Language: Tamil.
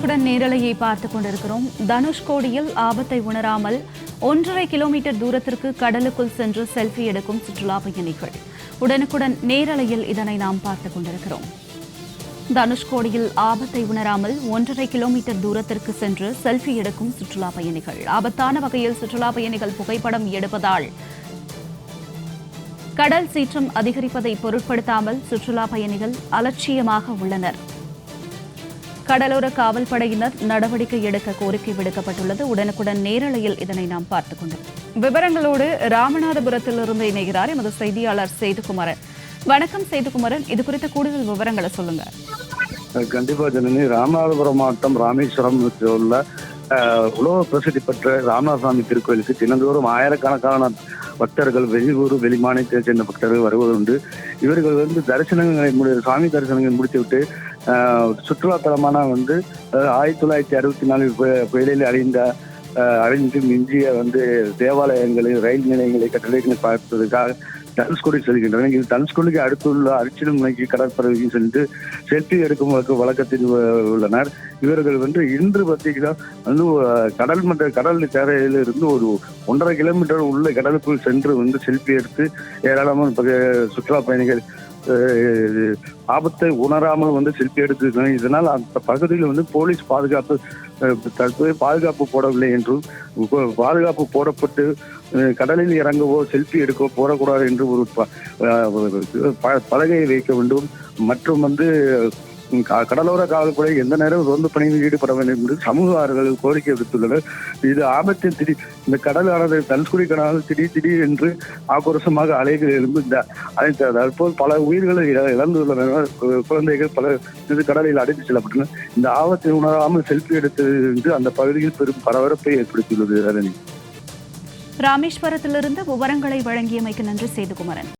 உடனுக்குடன் நேரலையை பார்த்துக் கொண்டிருக்கிறோம். தனுஷ்கோடியில் ஆபத்தை உணராமல் ஒன்றரை கிலோமீட்டர் தூரத்திற்கு கடலுக்குள் சென்று செல்ஃபி எடுக்கும் சுற்றுலா பயணிகள். உடனுக்குடன் நேரலையில் இதனை நாம் பார்த்துக் கொண்டிருக்கிறோம். தனுஷ்கோடியில் ஆபத்தை உணராமல் ஒன்றரை கிலோமீட்டர் தூரத்திற்கு சென்று செல்ஃபி எடுக்கும் சுற்றுலா பயணிகள். ஆபத்தான வகையில் சுற்றுலா பயணிகள் புகைப்படம் எடுப்பதால் கடல் சீற்றம் அதிகரிப்பதை பொருட்படுத்தாமல் சுற்றுலா பயணிகள் அலட்சியமாக உள்ளனர். கடலோர காவல்படையினர் நடவடிக்கை எடுக்க கோரிக்கை விடுக்கப்பட்டுள்ளது. உடனுக்குடன் நேரலையில் இதனை நாம் பார்த்துக் கொண்டோம். விவரங்களோடு ராமநாதபுரத்திலிருந்து இணைகிறார் எமது செய்தியாளர் சேதுகுமாரன். வணக்கம் சேதுகுமாரன். இது குறித்த கூடுதல் விவரங்களை சொல்லுங்க. கண்டிப்பா ஜனனி ராமநாதபுரம் மாவட்டம் ராமேஸ்வரம் உள்ள உலக பிரசித்தி பெற்ற ராமநாதசாமி திருக்கோயிலுக்கு தினந்தோறும் ஆயிரக்கணக்கான பக்தர்கள் வெளியூர் வெளிமாநிலத்தைச் சேர்ந்த பக்தர்கள் வருவதுண்டு இவர்கள் வந்து தரிசனங்களை முடி சாமி தரிசனங்களை முடித்துவிட்டு சுற்றுலாத்தலமான வந்து ஆயிரத்தி தொள்ளாயிரத்தி அறுபத்தி நாலில் புயலில் அழிந்த அழிந்து மிஞ்சிய வந்து தேவாலயங்களை ரயில் நிலையங்களை கட்டளைகளை பார்ப்பதற்காக தனுஷ்கோடி செல்கின்றனர். இது தனுஷ்கோடிக்கு அடுத்துள்ள அரிச்சிலுமலைக்கு கடற்பகுதிக்கு சென்று செல்ஃபி எடுக்கும் வழக்கத்தில் உள்ளனர். இவர்கள் வந்து இன்று பார்த்தீங்கன்னா வந்து கடல் மன்ற கடல் கரையில இருந்து ஒரு ஒன்றரை கிலோமீட்டர் உள்ள கடலுக்குள் சென்று வந்து செல்ஃபி எடுத்து ஏராளமான பக- சுற்றுலா பயணிகள் ஆபத்தை உணராமல் வந்து செல்ஃபி எடுத்துருக்காங்க இதனால் அந்த பகுதியில் வந்து போலீஸ் பாதுகாப்பு தற்போது பாதுகாப்பு போடவில்லை என்றும் பாதுகாப்பு போடப்பட்டு கடலில் இறங்கவோ செல்ஃபி எடுக்கவோ போடக்கூடாது என்று ஒரு பலகையை வைக்க வேண்டும். மற்றும் வந்து க- கடலோர காவல்துறை எந்த நேரம் ரோந்து பணியில் ஈடுபட வேண்டும் என்று சமூக ஆர்வலர்கள் கோரிக்கை விடுத்துள்ளனர். இது ஆபத்தின் திடீர் இந்த கடலானது தனுஷ்குடி கடலானது திடீர் திடீர் என்று ஆக்ரோஷமாக அலைகள் எழுந்து இந்த அதை தற்போது பல உயிர்களை இழ- இழந்துள்ளனர். குழந்தைகள் பல இது கடலில் அடைத்து செல்லப்பட்டனர். இந்த ஆபத்தை உணராமல் செல்ஃபி எடுத்தது என்று அந்த பகுதியில் பெரும் பரபரப்பை ஏற்படுத்தியுள்ளது ரஜினி. ராமேஸ்வரத்திலிருந்து விவரங்களை வழங்கியமைக்கு நன்றி சேதுகுமரன்.